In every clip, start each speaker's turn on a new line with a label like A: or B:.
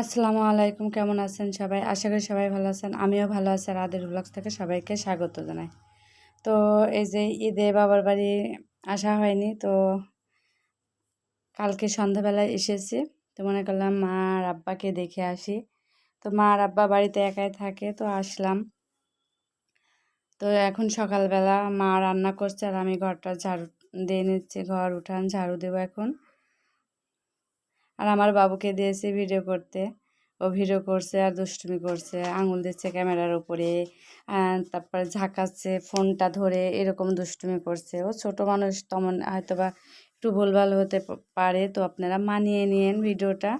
A: আসসালামু আলাইকুম, কেমন আছেন সবাই? আশা করি সবাই ভালো আছেন। আমিও ভালো আছি আর আদের ব্লগস থেকে সবাইকে স্বাগত জানাই। তো এই যে ঈদে বাবার বাড়ি আসা হয়নি, তো কালকে সন্ধ্যাবেলায় এসেছি। তো মনে করলাম মা আর আব্বাকে দেখে আসি। তো মা আর আব্বা বাড়িতে একাই থাকে, তো আসলাম। তো এখন সকালবেলা মা রান্না করছে আর আমি ঘরটা ঝাড়ু দিয়ে নিচ্ছি, ঘর উঠান ঝাড়ু দেবো এখন। আর আমার বাবুকে দিয়েছে ভিডিও করতে। ও ভিডিও করছে আর দুষ্টুমি করছে, আঙুল দিচ্ছে ক্যামেরার উপরে তারপরে ঝাঁকাচ্ছে, ফোনটা ধরে এরকম দুষ্টুমি করছে। ও ছোট মানুষ, তেমন হয়তো বা একটু ভুলভাল হতে পারে, তো আপনারা মানিয়ে নিন ভিডিওটা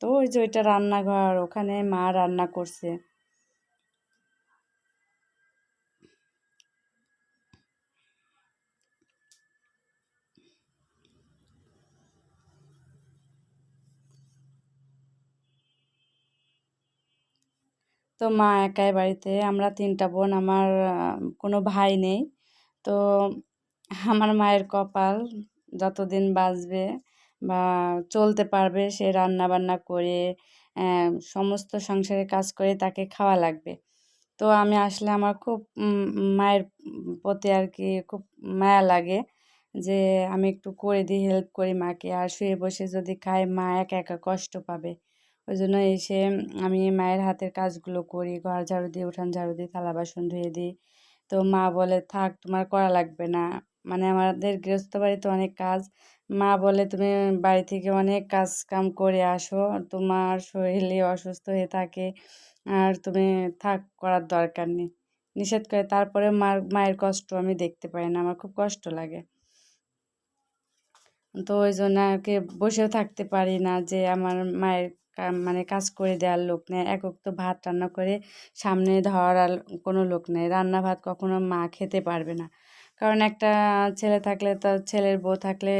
A: তো ওই যে ওইটা রান্নাঘর, ওখানে মা রান্না করছে। তো মা একাই বাড়িতে, আমরা তিনটা বোন, আমার কোনো ভাই নেই। তো আমার মায়ের কপাল যতদিন বাঁচবে বা চলতে পারবে, সে রান্না বান্না করে সমস্ত সংসারের কাজ করে তাকে খাওয়া লাগবে। তো আমি আসলে আমার খুব মায়ের প্রতি আর কি খুব মায়া লাগে যে আমি একটু করে দিই হেল্প করি মাকে। আর শুয়ে বসে যদি খায়, মা একা একা কষ্ট পাবে। ওই জন্য এসে আমি মায়ের হাতের কাজগুলো করি, ঘর ঝাড়ু দিই, উঠান ঝাড়ু দিই, থালা বাসন ধুয়ে দিই। তো মা বলে, থাক, তোমার করা লাগবে না। মানে আমাদের গৃহস্থ বাড়িতে অনেক কাজ। মা বলে, তুমি বাড়ি থেকে অনেক কাজ কাম করে আসো। তোমার শরীরে অসুস্থ হয়ে থাকে আর তুমি থাক, করার দরকার নেই। নিষেধ করে তারপরে মার, মায়ের কষ্ট আমি দেখতে পাই না, আমার খুব কষ্ট লাগে। তো ওই জন্য আর কি বসেও থাকতে পারি না যে আমার মায়ের মানে কাজ করে দেওয়ার লোক নেই। একক তো ভাত রান্না করে সামনে ধরার কোনো লোক নেই। রান্না ভাত কখনো মা খেতে পারবে না। কারণ একটা ছেলে থাকলে তো ছেলের বউ থাকলে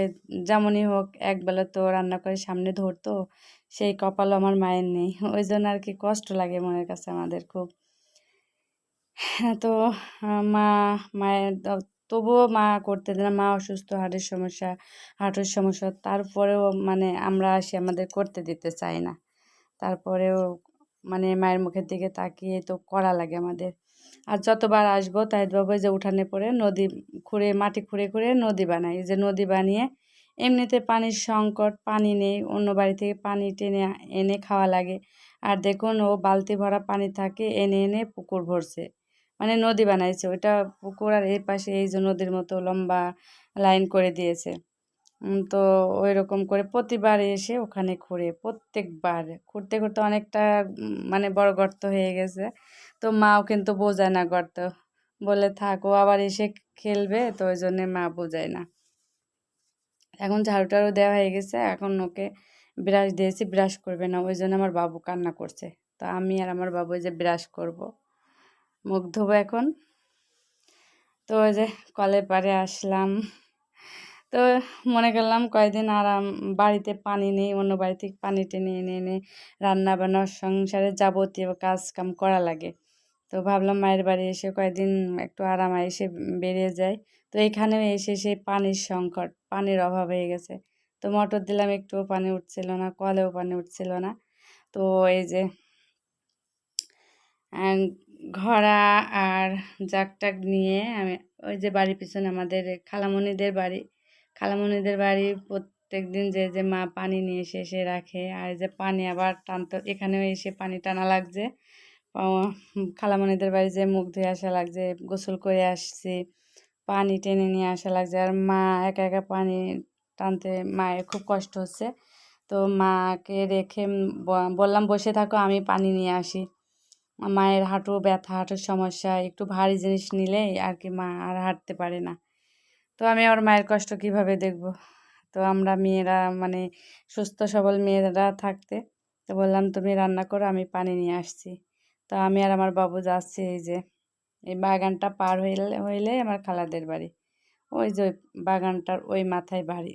A: যেমনই হোক একবেলা তো রান্না করে সামনে ধরতো। সেই কপাল আমার মায়ের নেই। ওই জন্য আর কি কষ্ট লাগে মনের কাছে আমাদের খুব। তো মা, মায়ের তবুও মা করতে না মা অসুস্থ হার্টের সমস্যা হার্টের সমস্যা, তারপরেও মানে আমরা আসি, আমাদের করতে দিতে চাই না। তারপরেও মানে মায়ের মুখের দিকে তাকিয়ে তো করা লাগে আমাদের। আর যতবার আসব তাই বাবু যে উঠানে পড়ে নদী খুঁড়ে, মাটি খুঁড়ে খুঁড়ে নদী বানাই যে নদী বানিয়ে এমনিতে পানির সংকট, পানি নেই, অন্য বাড়ি থেকে পানি টেনে এনে খাওয়া লাগে। আর দেখুন, ও বালতি ভরা পানি থাকে, এনে এনে পুকুর ভরছে। মানে নদী বানাইছে। ওইটা পুকুর আর এই পাশে এই যে নদীর মতো লম্বা লাইন করে দিয়েছে। তো ওই রকম করে প্রতিবার এসে ওখানে খুঁড়ে প্রত্যেকবার। খুঁড়তে খুঁড়তে অনেকটা মানে বড় গর্ত হয়ে গেছে। তো মাও কিন্তু বোঝায় না গর্ত। বলে, থাক আবার এসে খেলবে, তো ওই জন্যে মা বোঝায় না। এখন ঝাড়ু টাড়ু দেওয়া হয়ে গেছে। এখন ওকে ব্রাশ দিয়েছি, ব্রাশ করবে না। ওই জন্য আমার বাবু কান্না করছে। তো আমি আর আমার বাবু যে ব্রাশ করব। মুখ এখন। তো ওই যে কলের পাড়ে আসলাম। তো মনে করলাম কয়েকদিন আরাম বাড়িতে পানি নেই, অন্য বাড়ি থেকে পানি টেনে এনে এনে রান্না বান্না সংসারে যাবতীয় কাজ কাম করা লাগে। তো ভাবলাম মায়ের বাড়ি এসে কয়েকদিন একটু আরাম এসে বেরিয়ে যায় তো এখানেও এসে সেই পানির সংকট, পানির অভাব হয়ে গেছে। তো মোটর দিলাম, একটুও পানি উঠছিল না, কলেও পানি উঠছিল না। তো এই যে ঘোড়া আর জাক টাক নিয়ে আমি ওই যে বাড়ির পিছনে আমাদের খালামণিদের বাড়ি খালামণিদের বাড়ি প্রত্যেক দিন যে যে মা পানি নিয়ে এসে এসে রাখে। আর যে পানি আবার টানতে, এখানেও এসে পানি টানা লাগছে। খালামণিদের বাড়ি যে মুখ ধুয়ে আসা লাগছে, গোসল করে আসছি, পানি টেনে নিয়ে আসা লাগছে। আর মা একা একা পানি টানতে মায়ের খুব কষ্ট হচ্ছে। তো মাকে রেখে বললাম, বসে থাকো, আমি পানি নিয়ে আসি। মায়ের হাঁটু ব্যথা, হাঁটুর সমস্যা, একটু ভারী জিনিস নিলেই আর কি মা আর হাঁটতে পারে না। তো আমি আমার মায়ের কষ্ট কীভাবে দেখব? তো আমরা মেয়েরা মানে সুস্থ, সবল মেয়েরা থাকতে তো বললাম, তুমি রান্না করো, আমি পানি নিয়ে আসছি। তো আমি আর আমার বাবু যাচ্ছি এই যে, এই বাগানটা পার হইলে হইলে আমার খালাদের বাড়ি। ওই যে বাগানটার ওই মাথায় বাড়ি।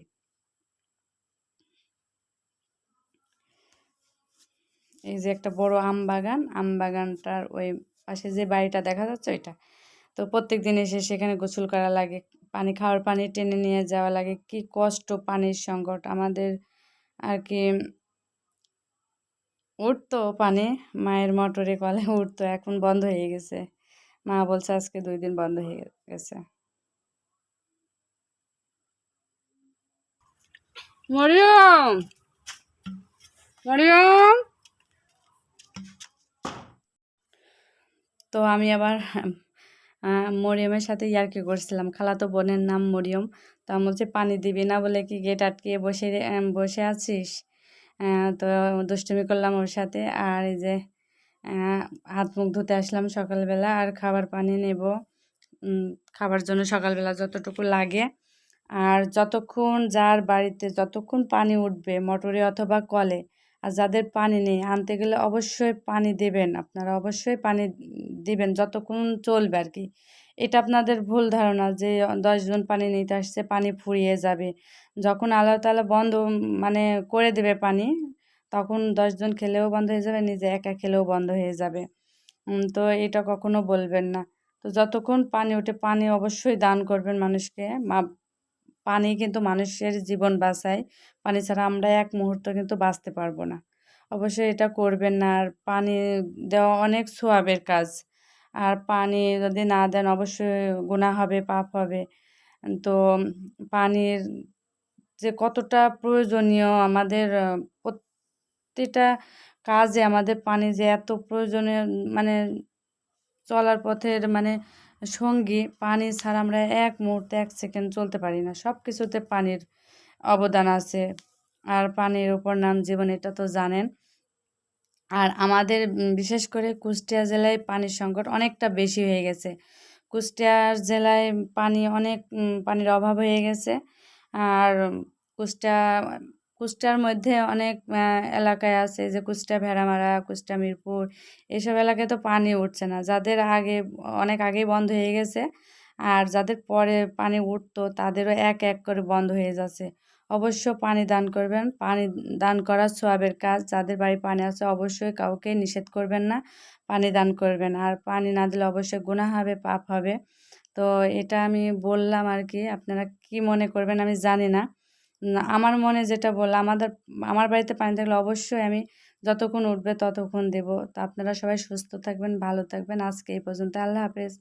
A: এই যে একটা বড় আম বাগান, আম বাগানটার ওই পাশে যে বাড়িটা দেখা যাচ্ছে ওইটা। তো প্রত্যেক দিন এসে সেখানে গোসল করা লাগে, পানি খাওয়ার পানি টেনে নিয়ে যাওয়া লাগে। কি কষ্ট পানির সংকট, আমাদের আর কি উঠতো পানি, মায়ের মোটরে কলে উঠতো, এখন বন্ধ হয়ে গেছে। মা বলছে আজকে দুই দিন বন্ধ হয়ে গেছে। মরিয়ম! মরিয়ম! তো আমি আবার মরিয়মের সাথে ইয়ার্কি করছিলাম। খালাতো বোনের নাম মরিয়ম। তো আমি বলছি, পানি দিবি না বলে কি গেট আটকিয়ে বসে বসে আছিস? তো দুষ্টুমি করলাম ওর সাথে। আর এই যে হাত মুখ ধুতে আসলাম সকালবেলা। আর খাবার পানি নেব। খাবার জন্য সকালবেলা যতটুকু লাগে। আর যতক্ষণ যার বাড়িতে, যতক্ষণ পানি উঠবে, মোটরে অথবা কলে আর যাদের পানি নেই, আনতে গেলে অবশ্যই পানি দেবেন। আপনারা অবশ্যই পানি দেবেন যতক্ষণ চলবে আর কি এটা আপনাদের ভুল ধারণা যে দশজন পানি নিতে আসছে, পানি ফুরিয়ে যাবে। যখন আল্লাহ তালা বন্ধ মানে করে দেবে পানি, তখন দশজন খেলেও বন্ধ হয়ে যাবে, নিজে একা খেলেও বন্ধ হয়ে যাবে। তো এটা কখনো বলবেন না। তো যতক্ষণ পানি ওঠে, পানি অবশ্যই দান করবেন মানুষকে। মা পানি কিন্তু মানুষের জীবন বাঁচায়। পানি ছাড়া আমরা এক মুহূর্ত কিন্তু বাঁচতে পারব না। অবশ্যই এটা করবেন না। আর পানি দেওয়া অনেক সোয়াবের কাজ। আর পানি যদি না দেন অবশ্যই গুণা হবে, পাপ হবে। তো পানির যে কতটা প্রয়োজনীয় আমাদের প্রত্যেকটা কাজে আমাদের পানি যে এত প্রয়োজনীয় মানে চলার পথের মানে সঙ্গী, পানি ছাড়া আমরা এক মুহূর্তে, এক সেকেন্ড চলতে পারি না। সব কিছুতে পানির অবদান আছে। আর পানির উপর নাম জীবন, এটা তো জানেন। আর আমাদের বিশেষ করে কুষ্টিয়া জেলায় পানির সংকট অনেকটা বেশি হয়ে গেছে। কুষ্টিয়ার জেলায় পানি অনেক পানির অভাব হয়ে গেছে। আর কুষ্টিয়া কুষ্টিয়ার মধ্যে অনেক এলাকায় আছে যে কুষ্টিয়া ভেড়ামারা কুষ্টিয়া মিরপুর এসব এলাকায় তো পানি উঠছে না। যাদের আগে অনেক আগেই বন্ধ হয়ে গেছে আর যাদের পরে পানি উঠতো তাদেরও এক এক করে বন্ধ হয়ে যাচ্ছে। অবশ্য পানি দান করবেন পানি দান করা সোয়াবের কাজ যাদের বাড়ি পানি আছে অবশ্যই কাউকে নিষেধ করবেন না পানি দান করবেন। আর পানি না দিলে অবশ্যই গুণা হবে পাপ হবে। তো এটা আমি বললাম আর কি আপনারা কি মনে করবেন আমি জানি না, আমার মনে যেটা বললাম আমাদের, আমার বাড়িতে পানি থাকলে অবশ্যই আমি যতক্ষণ উঠবে ততক্ষণ দেব। তা আপনারা সবাই সুস্থ থাকবেন, ভালো থাকবেন। আজকে এই পর্যন্ত। আল্লাহ হাফেজ।